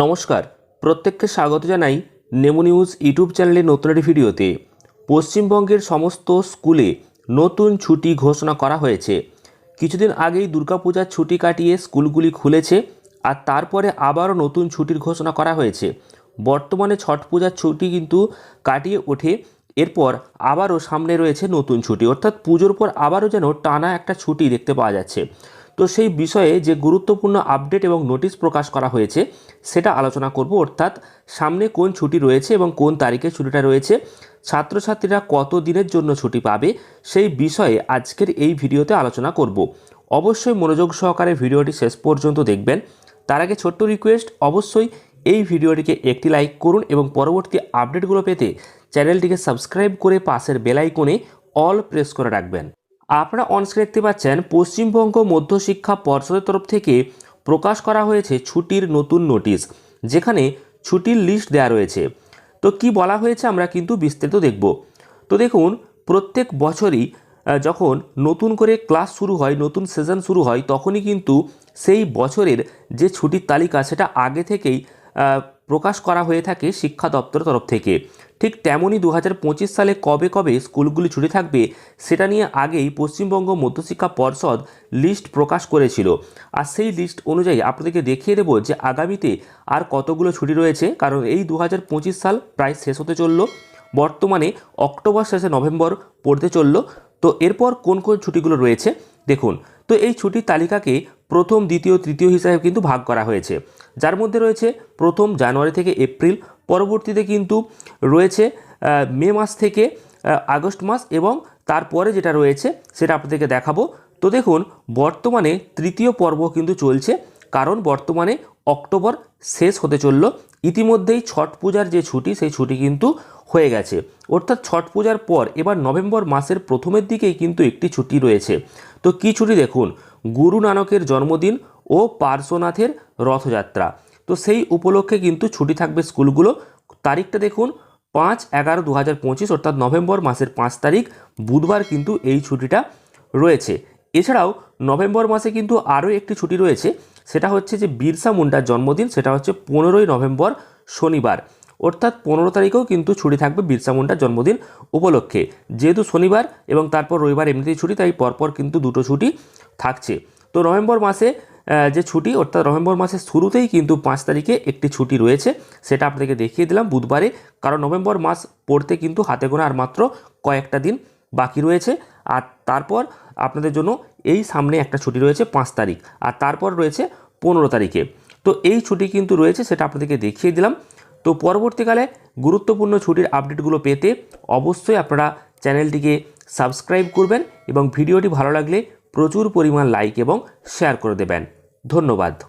নমস্কার, প্রত্যেককে স্বাগত জানাই নেমো নিউজ ইউটিউব চ্যানেলে নতুন একটি ভিডিওতে। পশ্চিমবঙ্গের সমস্ত স্কুলে নতুন ছুটি ঘোষণা করা হয়েছে। কিছুদিন আগেই দুর্গাপূজার ছুটি কাটিয়ে স্কুলগুলি খুলেছে আর তারপরে আবারও নতুন ছুটির ঘোষণা করা হয়েছে। বর্তমানে ছট পূজার ছুটি কিন্তু কাটিয়ে ওঠে, এরপর আবারও সামনে রয়েছে নতুন ছুটি। অর্থাৎ পুজোর পর আবারও যেন টানা একটা ছুটি দেখতে পাওয়া যাচ্ছে। তো সেই বিষয়ে যে গুরুত্বপূর্ণ আপডেট এবং নোটিশ প্রকাশ করা হয়েছে, সেটা আলোচনা করব। অর্থাৎ সামনে কোন ছুটি রয়েছে এবং কোন তারিখে ছুটিটা রয়েছে, ছাত্রছাত্রীরা কত দিনের জন্য ছুটি পাবে, সেই বিষয়ে আজকের এই ভিডিওতে আলোচনা করব। অবশ্যই মনোযোগ সহকারে ভিডিওটি শেষ পর্যন্ত দেখবেন। তার আগে ছোট্ট রিকোয়েস্ট, অবশ্যই এই ভিডিওটিকে একটি লাইক করুন এবং পরবর্তী আপডেটগুলো পেতে চ্যানেলটিকে সাবস্ক্রাইব করে পাশের বেল আইকনে অল প্রেস করে রাখবেন। আপনারা অনস্ক্রিন দেখতে পাচ্ছেন, পশ্চিমবঙ্গ মধ্যশিক্ষা পর্ষদের তরফ থেকে প্রকাশ করা হয়েছে ছুটির নতুন নোটিশ যেখানে ছুটির লিস্ট দেওয়া রয়েছে। তো কি বলা হয়েছে আমরা কিন্তু বিস্তারিত দেখব। তো দেখুন, প্রত্যেক বছরই যখন নতুন করে ক্লাস শুরু হয়, নতুন সেশন শুরু হয়, তখনই কিন্তু সেই বছরের যে ছুটির তালিকা, সেটা আগে থেকেই প্রকাশ করা হয়ে থাকে শিক্ষা দপ্তরের তরফ থেকে। ঠিক তেমনই দু হাজার পঁচিশ সালে কবে কবে স্কুলগুলি ছুটি থাকবে, সেটা নিয়ে আগেই পশ্চিমবঙ্গ মধ্যশিক্ষা পর্ষদ লিস্ট প্রকাশ করেছিল। আর সেই লিস্ট অনুযায়ী আপনাদেরকে দেখিয়ে দেবো যে আগামীতে আর কতগুলো ছুটি রয়েছে, কারণ এই দু হাজার পঁচিশ সাল প্রায় শেষ হতে চলল, বর্তমানে অক্টোবর শেষে নভেম্বর পড়তে চলল। তো এরপর কোন কোন ছুটিগুলো রয়েছে, দেখুন। তো এই ছুটির তালিকাকে প্রথম, দ্বিতীয়, তৃতীয় হিসাবে কিন্তু ভাগ করা হয়েছে। যার মধ্যে রয়েছে প্রথম জানুয়ারি থেকে এপ্রিল, পরবর্তীতে কিন্তু রয়েছে মে মাস থেকে আগস্ট মাস এবং তারপরে যেটা রয়েছে সেটা আপনাদেরকে দেখাবো। তো দেখুন, বর্তমানে তৃতীয় পর্ব কিন্তু চলছে, কারণ বর্তমানে অক্টোবর শেষ হতে চলল। ইতিমধ্যেই ছট পূজার যে ছুটি, সেই ছুটি কিন্তু হয়ে গেছে। অর্থাৎ ছট পূজার পর এবার নভেম্বর মাসের প্রথমের দিকেই কিন্তু একটি ছুটি রয়েছে। তো কী ছুটি দেখুন? গুরু নানকের জন্মদিন ও পার্শ্বনাথের রথযাত্রা। তো সেই উপলক্ষে কিন্তু ছুটি থাকবে স্কুলগুলো। তারিখটা দেখুন, পাঁচ এগারো দু হাজার পঁচিশ, অর্থাৎ নভেম্বর মাসের পাঁচ তারিখ, বুধবার কিন্তু এই ছুটিটা রয়েছে। এছাড়াও নভেম্বর মাসে কিন্তু আরও একটি ছুটি রয়েছে, সেটা হচ্ছে যে বিরসা মুন্ডার জন্মদিন, সেটা হচ্ছে পনেরোই নভেম্বর শনিবার। অর্থাৎ পনেরো তারিখেও কিন্তু ছুটি থাকবে বিরসা মুন্ডার জন্মদিন উপলক্ষে। যেহেতু শনিবার এবং তারপর রবিবার এমনিতেই ছুটি, তাই পরপর কিন্তু দুটো ছুটি থাকছে। তো নভেম্বর মাসে যে ছুটি, অর্থাৎ নভেম্বর মাসের শুরুতেই কিন্তু পাঁচ তারিখে একটি ছুটি রয়েছে, সেটা আপনাদেরকে দেখিয়ে দিলাম বুধবারে, কারণ নভেম্বর মাস পড়তে কিন্তু হাতে গোনা আর মাত্র কয়েকটা দিন বাকি রয়েছে। আর তারপর আপনাদের জন্য এই সামনে একটা ছুটি রয়েছে পাঁচ তারিখ, আর তারপর রয়েছে পনেরো তারিখে। তো এই ছুটি কিন্তু রয়েছে, সেটা আপনাদেরকে দেখিয়ে দিলাম। তো পরবর্তীকালে গুরুত্বপূর্ণ ছুটির আপডেটগুলো পেতে অবশ্যই আপনারা চ্যানেলটিকে সাবস্ক্রাইব করবেন এবং ভিডিওটি ভালো লাগলে প্রচুর পরিমাণ লাইক এবং শেয়ার করে দেবেন। ধন্যবাদ।